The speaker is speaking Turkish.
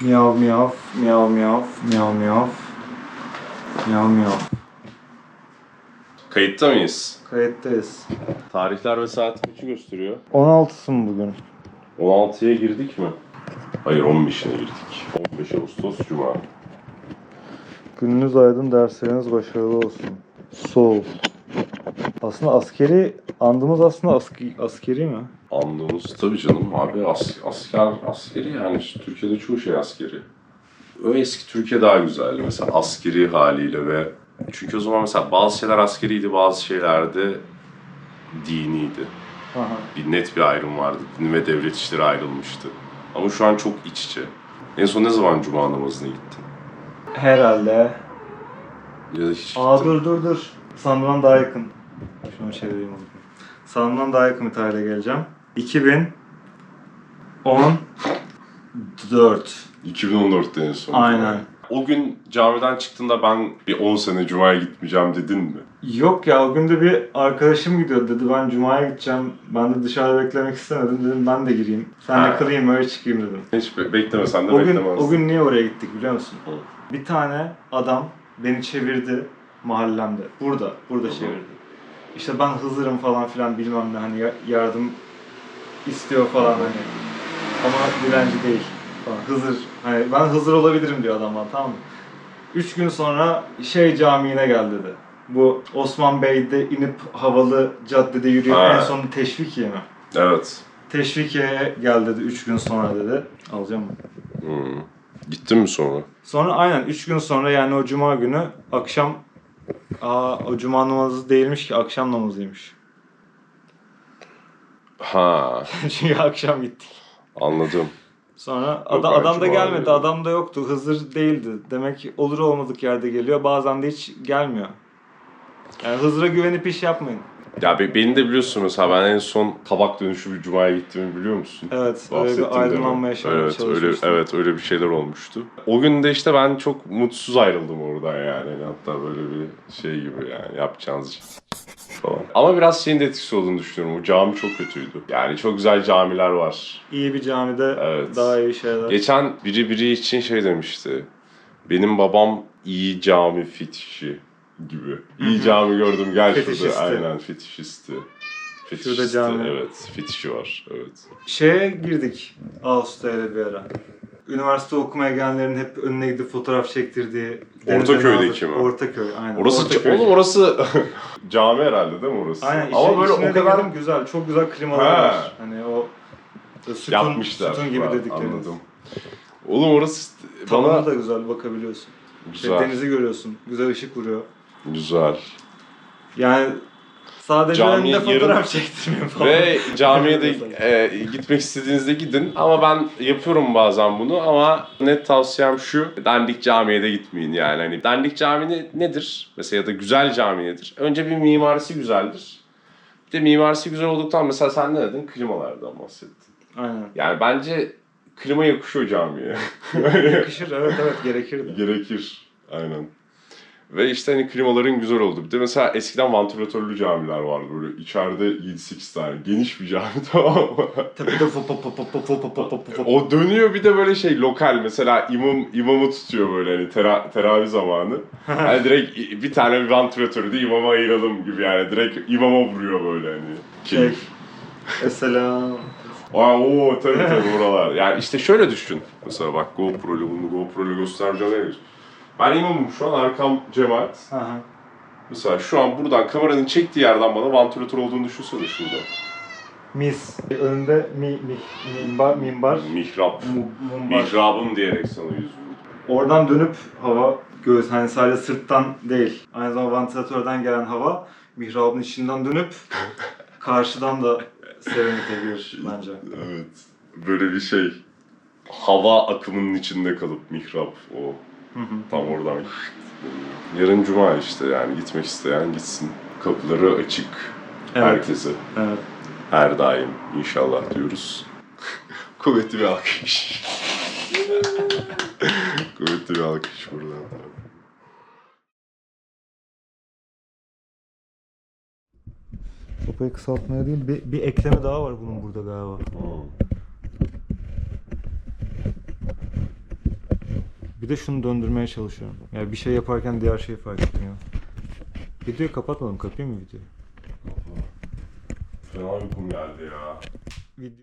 Miyav miyav, miyav miyav, miyav miyav, miyav miyav. Kayıtta mıyız? Kayıttayız. Tarihler ve saat kaçı gösteriyor? 16'sı mı bugün? 16'ya girdik mi? Hayır 15'ine girdik. 15 Ağustos Cuma. Gününüz aydın, dersleriniz başarılı olsun. Soul. Aslında askeri, andımız aslında aski, askeri mi? Andığımız tabii canım abi as, asker askeri yani işte Türkiye'de çoğu şey askeri. O eski Türkiye daha güzeldi mesela askeri haliyle ve çünkü o zaman mesela bazı şeyler askeriydi bazı şeylerde diniydi. Aha. Bir net bir ayrım vardı. Din ve devlet işleri ayrılmıştı. Ama şu an çok iç içe. En son ne zaman cuma namazına gittin? Herhalde. Ya da hiç Aa gittin dur dur dur. Sandıran daha yakın. Şunu çevireyim onu. Sandıran daha yakın bir tarihe geleceğim. 2014. 2014'te en son. Aynen. O gün camiden çıktığında ben bir 10 sene cumaya gitmeyeceğim dedin mi? Yok ya o gün de bir arkadaşım gidiyor dedi ben Cuma'ya gideceğim. Ben de dışarıda beklemek istemedim dedim ben de gireyim. Sen de Ha. kılayım öyle çıkayım dedim. Hiç be- beklemesen de O gün, beklemezdin. o gün niye oraya gittik biliyor musun? Bir tane adam beni çevirdi mahallemde. Burada, burada çevirdi. İşte ben Hızır'ım falan filan bilmem ne hani ya- yardım istiyor falan hani. Ama dilenci değil falan. Hızır, hani ben Hızır olabilirim diyor adam bana tamam mı? Üç gün sonra şey camiine gel dedi. Bu Osman Bey'de inip havalı caddede yürüyüp Ha. en son Teşvikiye mi? Evet. Teşvikiye'ye gel dedi üç gün sonra dedi. Alacağım mı? Hmm. Gittin mi sonra? Sonra aynen 3 gün sonra yani o cuma günü akşam Aa o cuma namazı değilmiş ki akşam namazıymış. Ha, Çünkü akşam gittik. anladım. Sonra ben adam da gelmedi. Adam da yoktu. Hızır değildi. Demek ki olur olmadık yerde geliyor. Bazen de hiç gelmiyor. Yani Hızır'a güvenip iş yapmayın. Ya be- beni de biliyorsun mesela ben en son kabak dönüşü bir cumaya gittiğimi biliyor musun? Evet. Öyle bir aydınlanma yaşamaya evet, öyle, evet öyle bir şeyler olmuştu. O gün de işte ben çok mutsuz ayrıldım oradan yani. Hatta böyle bir şey gibi yani yapacağınız iş falan. Ama biraz şeyin de etkisi olduğunu düşünüyorum. O cami çok kötüydü. Yani çok güzel camiler var. İyi bir camide Evet. daha iyi şeyler. Geçen biri biri için şey demişti. Benim babam iyi cami fetişi gibi. İyi cami gördüm gel Fetişisti. şurada. Aynen fetişisti. Fetişisti, cami. Evet, fetişi var. Evet. Şeye girdik Ağustos'ta bir ara. Üniversite okumaya gelenlerin hep önüne gidip fotoğraf çektirdiği Ortaköy'deki mi? Ortaköy aynen. Orası Ortaköy. oğlum orası cami herhalde değil mi orası? Aynen Ama içi- böyle o kadar güzel. Çok güzel klimalar Ha. var. Hani o sütun, yapmışlar. sütun gibi dediklerimiz. Anladım. Oğlum orası Tavanı bana da güzel bakabiliyorsun. Şey, güzel. denizi görüyorsun. Güzel ışık vuruyor. Güzel. Yani sadece Camiye önünde yarın- fotoğraf çektirmiyor falan. Ve camiye de e, gitmek istediğinizde gidin. Ama ben yapıyorum bazen bunu ama net tavsiyem şu. Dandik camiye de gitmeyin yani. Hani dandik cami ne- nedir? Mesela ya da güzel cami nedir? Önce bir mimarisi güzeldir. Bir de mimarisi güzel olduktan mesela sen ne dedin? Klimalardan bahsettin. Aynen. Yani bence klima yakışıyor camiye. Yakışır evet evet gerekirdi. Gerekir. Aynen. Ve işte hani klimaların güzel oldu. Bir de mesela eskiden vantilatörlü camiler vardı böyle içeride 7-8 tane. Geniş bir cami tamam mı? Tepede fop fop fop fop fop fop fop fop fop. O dönüyor bir de böyle şey lokal mesela imam imamı tutuyor böyle hani tera, teravih zamanı. Hani direkt bir tane vantilatörü de imama ayıralım gibi yani direkt imama vuruyor böyle hani. Şey. Keyif. Mesela Aa o tabii tabii oralar. Yani işte şöyle düşün. Mesela bak GoPro'lu bunu GoPro'lu göstereceğim henüz. Ben imamım şu an arkam cemaat. Aha. Mesela şu an buradan kameranın çektiği yerden bana vantilatör olduğunu düşünsene şurada. Mis. Önünde mi, mi, minbar, minbar. Mihrap. Mu, mumbar. Mihrabım diyerek sana yüz. Oradan dönüp hava göğüs hani sadece sırttan değil. Aynı zamanda vantilatörden gelen hava mihrabın içinden dönüp karşıdan da serinletebilir bence. Evet. Böyle bir şey. Hava akımının içinde kalıp mihrap o. Hı hı. Tam oradan. Yarın cuma işte yani gitmek isteyen gitsin. Kapıları açık Evet. herkese. Evet. Her daim inşallah diyoruz. Kuvvetli bir alkış. Kuvvetli bir alkış buradan. Sopayı kısaltmaya değil bir, bir ekleme daha var bunun burada galiba. Hmm. Bir de şunu döndürmeye çalışıyorum. Yani bir şey yaparken diğer şeyi fark etmiyor. Videoyu kapatmadım. Kapayım mı videoyu? Fena uykum geldi ya.